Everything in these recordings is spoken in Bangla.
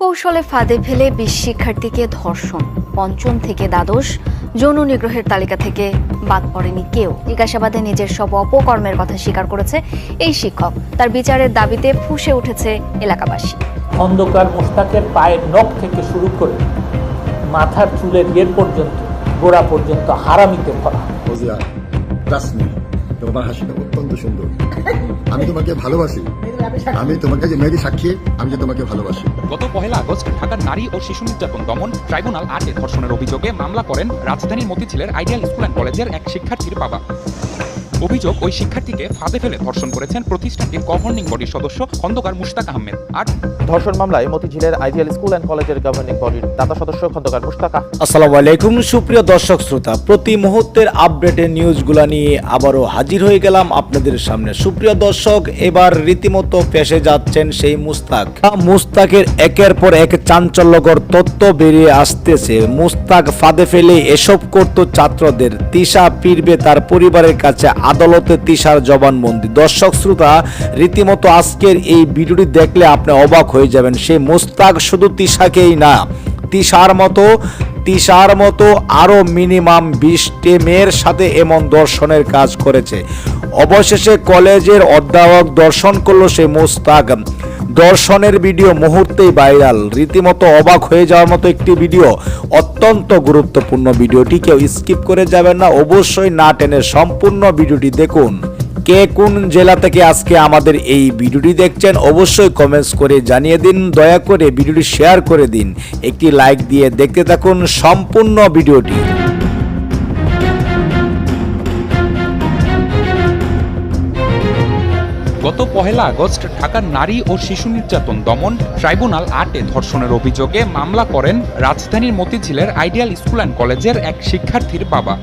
কৌশলে ফাঁদে ফেলে বিশ শিক্ষার্থীকে ধর্ষণ পঞ্চম থেকে দ্বাদশ যৌন নিগ্রহের তালিকা থেকে বাদ পড়েনি কেউ। জিজ্ঞাসাবাদে নিজের সব অপকর্মের কথা স্বীকার করেছে এই শিক্ষক। তার বিচারের দাবিতে ফুঁসে উঠেছে এলাকাবাসী। অন্ধকার মোস্তাকের পায়ের নখ থেকে শুরু করে মাথার চুলের ইয়ের পর্যন্ত গোড়া পর্যন্ত হারামিতে ভরা। তোমার হাসিটা অত্যন্ত সুন্দর। আমি তোমাকে ভালোবাসি। আমি তোমাকে যে মেয়েদের সাক্ষী, আমি যে তোমাকে ভালোবাসি। গত পহেলা আগস্ট ঢাকার নারী ও শিশু নির্যাতন দমন ট্রাইব্যুনাল আটে ধর্ষণের অভিযোগে মামলা করেন রাজধানীর মতিঝিলের আইডিয়াল স্কুল অ্যান্ড কলেজের এক শিক্ষার্থীর বাবা। অভিযোগ ওই শিক্ষার্থীকে ফাঁদে ফেলে ধর্ষণ করেছেন প্রতিষ্ঠানটির গভর্নিং বডির সদস্য খন্দকার মুশতাক আহমেদ। আর ধর্ষণ মামলায় মতিঝিলের আইডিয়াল স্কুল অ্যান্ড কলেজের গভর্নিং বডির দাতা সদস্য খন্দকার মুশতাকা আসসালামু আলাইকুম সুপ্রিয় দর্শক শ্রোতা প্রতি মুহূর্তের আপডেটের নিউজগুলো নিয়ে আবারও হাজির হয়ে গেলাম আপনাদের সামনে। সুপ্রিয় দর্শক এবার রীতিমতো ফেসে যাচ্ছেন সেই মুস্তাক মুস্তাকের একের পর এক চাঞ্চল্যকর তত্ত্ব বেরিয়ে আসতেছে। মুস্তাক ফাঁদে ফেলে এসব করত ছাত্রদের তিশা ফিরবে তার পরিবারের কাছে আদালতে তিশার জবানবন্দি। দর্শক, শ্রোতা, রীতিমতো আজকের এই ভিডিওটি দেখলে আপনি অবাক হয়ে যাবেন, সে মোস্তাক শুধু তিশাকেই না, তিশার মতো তিশার মতো আরও মিনিমাম বিশটি মেয়ের সাথে এমন দর্শনের কাজ করেছে। অবশেষে কলেজের অধ্যাপক দর্শন করল সে মুস্তাক। দর্শনের ভিডিও মুহূর্তেই ভাইরাল। রীতিমতো অবাক হয়ে যাওয়ার মতো একটি ভিডিও। অত্যন্ত গুরুত্বপূর্ণ ভিডিওটি কেউ স্কিপ করে যাবেন না। অবশ্যই না টেনে সম্পূর্ণ ভিডিওটি দেখুন। কে কোন জেলা থেকে আজকে আমাদের এই ভিডিওটি দেখছেন অবশ্যই কমেন্টস করে জানিয়ে দিন। দয়া করে ভিডিওটি শেয়ার করে দিন। একটি লাইক দিয়ে দেখতে থাকুন সম্পূর্ণ ভিডিওটি। গত পহেলা আগস্ট ঢাকার নারী ও শিশু নির্যাতন দমন ট্রাইব্যুনাল আটে ধর্ষণের অভিযোগে মামলা করেন রাজধানীর মতিঝিলের আইডিয়াল স্কুল অ্যান্ড কলেজের এক শিক্ষার্থীর বাবা।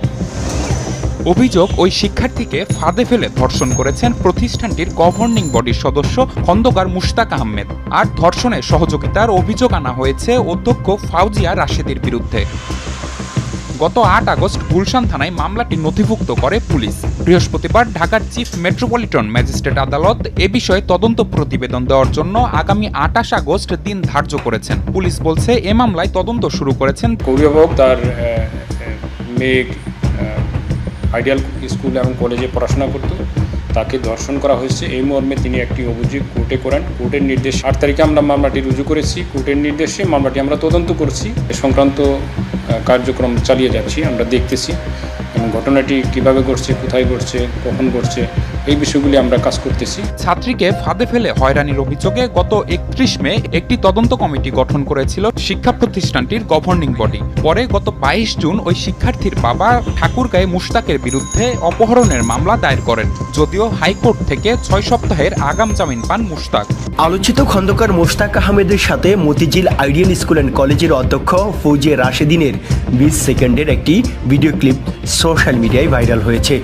অভিযোগ, ওই শিক্ষার্থীকে ফাঁদে ফেলে ধর্ষণ করেছেন প্রতিষ্ঠানটির গভর্নিং বডির সদস্য খন্দকার মুশতাক আহমেদ। আর ধর্ষণে সহযোগিতার অভিযোগ আনা হয়েছে অধ্যক্ষ ফাউজিয়া রাশেদের বিরুদ্ধে। গত আট আগস্ট গুলশান থানায় মামলাটি নথিভুক্ত করে পুলিশ। বৃহস্পতিবার ঢাকার চিফ মেট্রোপলিটন ম্যাজিস্ট্রেট আদালত এ বিষয়ে তদন্ত প্রতিবেদন দেওয়ার জন্য আগামী আটাশ আগস্ট দিন ধার্য করেছেন। পুলিশ বলছে, এ মামলায় তদন্ত শুরু করেছেন অভিভাবক, তার মেয়ে আইডিয়াল স্কুল এবং কলেজে পড়াশোনা করত। তাকে ধর্ষণ করা হয়েছে। এই মর্মে তিনি একটি অভিযোগ কোর্টে করেন। কোর্টের নির্দেশ আট তারিখে আমরা মামলাটি রুজু করেছি। কোর্টের নির্দেশে মামলাটি আমরা তদন্ত করছি। এ সংক্রান্ত কার্যক্রম চালিয়ে যাচ্ছি আমরা দেখতেছি। এবং ঘটনাটি কীভাবে ঘটছে কোথায় ঘটছে কখন ঘটছে এই বিষয়গুলি আমরা কাজ করতেছি। ছাত্রীকে ফাঁদে ফেলে হয়রানির অভিযোগে গত একত্রিশ মে একটি তদন্ত কমিটি গঠন করেছিল শিক্ষা প্রতিষ্ঠানটির গভর্নিং বডি পরে গত বাইশ জুন ওই শিক্ষার্থীর বাবা ঠাকুরগাঁয়ে মুশতাকের বিরুদ্ধে অপহরণের মামলা দায়ের করেন যদিও হাইকোর্ট থেকে ছয় সপ্তাহের আগাম জামিন পান মুশতাক। আলোচিত খন্দকার মোশতাক আহমেদের সাথে মতিঝিল আইডিয়াল স্কুল অ্যান্ড কলেজের অধ্যক্ষ ফৌজে রাশেদিনের বিশ সেকেন্ডের একটি ভিডিও ক্লিপ সোশ্যাল মিডিয়ায় ভাইরাল হয়েছে।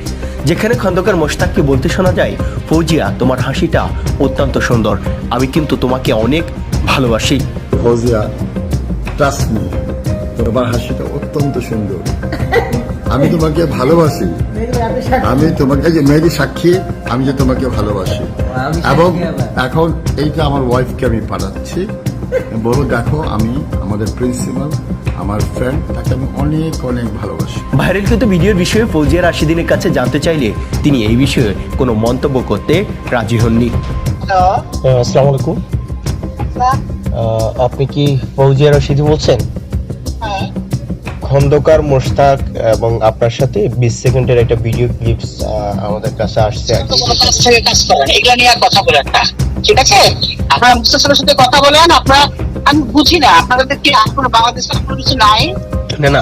যেখানে খন্দকার মোশতাককে বলতে শোনা যায়, ফৌজিয়া, তোমার হাসিটা অত্যন্ত সুন্দর। আমি কিন্তু তোমাকে অনেক ভালোবাসি। ফৌজিয়া ট্রাস্ট মি তোমার হাসিটা অত্যন্ত সুন্দর। আমি তোমাকে ভালোবাসি। আমি তোমাকে যে মেয়েদের সাক্ষী, আমি যে তোমাকে ভালোবাসি। এবং এখন এইটা আমার ওয়াইফকে আমি পাঠাচ্ছি। বলো, দেখো, আমি আমাদের প্রিন্সিপাল আমার ফ্রেন্ড তাকে আমি অনেক অনেক ভালোবাসি। ভাইরালকৃত ভিডিওর বিষয়ে ফৌজিয়া রাশিদিনের কাছে জানতে চাইলে তিনি এই বিষয়ে কোনো মন্তব্য করতে রাজি হননি। আসসালামু আলাইকুম। আহ, আপনি কি ফৌজিয়া রশিদি বলছেন? খন্দকার মোশতাক এবং আপনার সাথে বিশ সেকেন্ডের একটা ভিডিও ক্লিপস আমাদের কাছে আসছে আর কি। কাজ করেন এগুলো নিয়ে কথা বলেন না। ঠিক আছে? আপনারা মুস্তাফের সাথে কথা বলেন, আপনারা আমি বুঝি না, আপনাদের কি আর কোনো বাংলাদেশের কোনো কিছু নাই? না।